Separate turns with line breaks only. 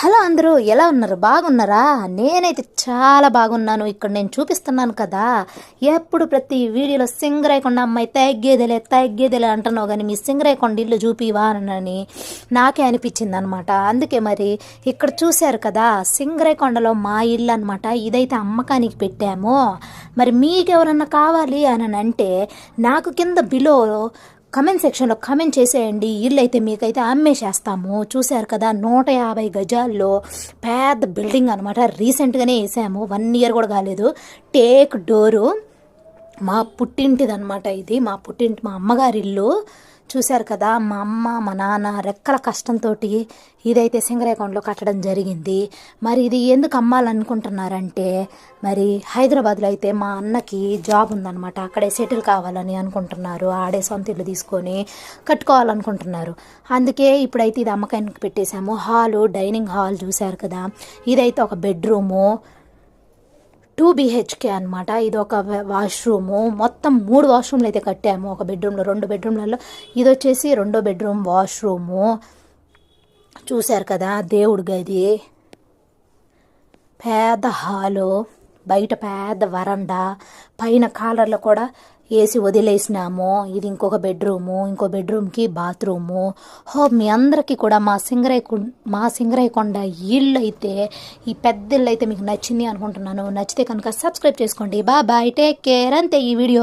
Hello అందరూ ఎలా ఉన్నారు? బాగున్నారా? నేనైతే చాలా బాగున్నాను. ఇక్కడ నేను చూపిస్తున్నాను కదా. ఎప్పుడు ప్రతి వీడియోలో సింగరైకొండ అమ్మాయి తగ్గేదేలే తగ్గేదేలే అంటున్నావు కానీ మీ సింగరైకొండ ఇల్లు చూపివా అని నాకే అనిపించింది అనమాట అందుకే మరి ఇక్కడ చూశారు కదా సింగరైకొండలో మా ఇల్లు అనమాట ఇదైతే అమ్మకానికి పెట్టాము. మరి మీకు ఎవరన్నా కావాలి అని అంటే నాకు కింద బిలో కమెంట్ సెక్షన్లో కమెంట్ చేసేయండి. ఇల్లు అయితే మీకైతే అమ్మేసేస్తాము. చూశారు కదా నూట యాభై గజాల్లో పెద్ద బిల్డింగ్ అనమాట రీసెంట్గానే వేసాము. వన్ ఇయర్ కూడా కాలేదు. టేక్ డోరు మా పుట్టింటిదనమాట ఇది. మా పుట్టింటి మా అమ్మగారి ఇల్లు చూశారు కదా మా అమ్మ మా నాన్న రెక్కల కష్టంతో ఇదైతే సింగరేకొండలో కట్టడం జరిగింది. మరి ఇది ఎందుకు అమ్మాలనుకుంటున్నారంటే మరి హైదరాబాద్లో అయితే మా అన్నకి జాబ్ ఉందన్నమాట. అక్కడే సెటిల్ కావాలని అనుకుంటున్నారు. ఆడే సొంత ఇల్లు తీసుకొని కట్టుకోవాలనుకుంటున్నారు. అందుకే ఇప్పుడైతే ఇది అమ్మకానికి పెట్టేశాము. హాలు డైనింగ్ హాల్ చూశారు కదా. ఇదైతే ఒక బెడ్రూము. టూ బీహెచ్కే అనమాట ఇది ఒక వాష్రూము. మొత్తం మూడు వాష్రూమ్లు అయితే కట్టాము. ఒక బెడ్రూమ్లో రెండు బెడ్రూమ్లలో. ఇది వచ్చేసి రెండో బెడ్రూమ్ వాష్రూము. చూశారు కదా దేవుడి గది. పెద్ద హాలు. బయట పెద్ద వరండా. పైన కాలర్లో కూడా వేసి వదిలేసినాము ఇది ఇంకొక బెడ్రూము ఇంకో బెడ్రూమ్కి బాత్రూము. హో మీ అందరికీ కూడా మా సింగరై మా సింగరైకొండ ఇల్లు అయితే ఈ పెద్ద ఇల్లు అయితే మీకు నచ్చింది అనుకుంటున్నాను. నచ్చితే కనుక సబ్స్క్రైబ్ చేసుకోండి. బా బాయ్ టేక్ కేర్ అంతే ఈ వీడియో.